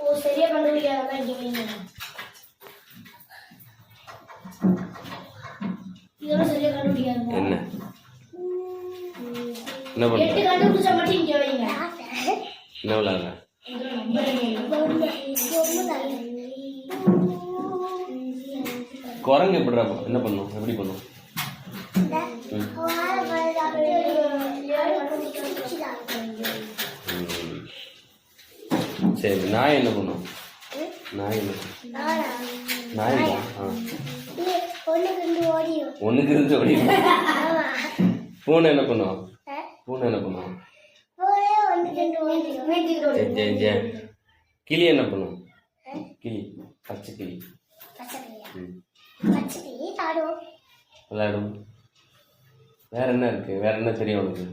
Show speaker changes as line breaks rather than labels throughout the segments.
ஓ சரியா கண்டுபிடிக்காத இங்க வைங்க. இதெல்லாம் சரியா கண்டுபிடிக்காத.
என்ன? என்ன பண்ற
எட்டு கண்டுபிடிச்சா மட்டும் இங்க வைங்க.
என்ன விளாட்ற? குரங்கு எப்படிடா? என்ன பண்ணும்? எப்படி பண்ணும்? சரி நாய் என்ன பண்ணும்? நாய் என்ன? நாய்? ஒண்ணுக்கு இருந்து ஓடி பூனை என்ன பண்ணும்? பூனை என்ன பண்ணும்? கிளி என்ன பண்ணும்? கிளி பச்சை கிளி. விளையாடும் வேற என்ன இருக்கு? வேற என்ன தெரியும் உனக்கு?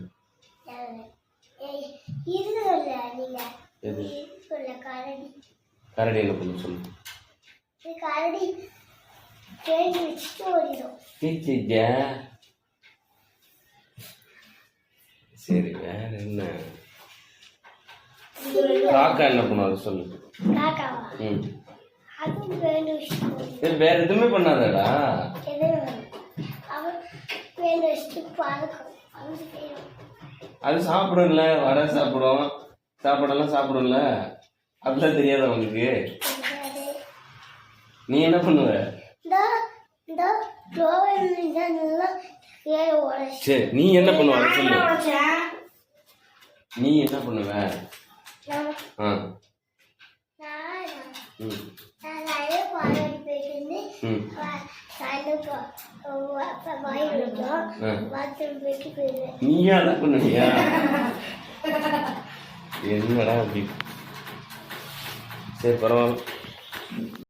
எது? கரடி. என்ன பண்ணும் சொல்லு.
கரடி. தேடி வச்சுட்டு ஓடிடும்.
டீச்சே சரி வேற என்ன? காக்கா என்ன பண்ணும் அது சொல்லு ம். சரி வேற எதுவுமே பண்ணாதடா.
அது
சாப்பிடும்ல வடை சாப்பிடும். சாப்பாடெல்லாம் சாப்பிடும்ல. அதெல்லாம் தெரியாதா உனக்கு நீ என்ன பண்ணுவ? சரி நீ என்ன பண்ணுவ? சொல்லு. நீ என்ன பண்ணுவ? ஆ. நீயா தான் பண்ணுவியா? என்னடா அப்படி? சரி பரவாயில்ல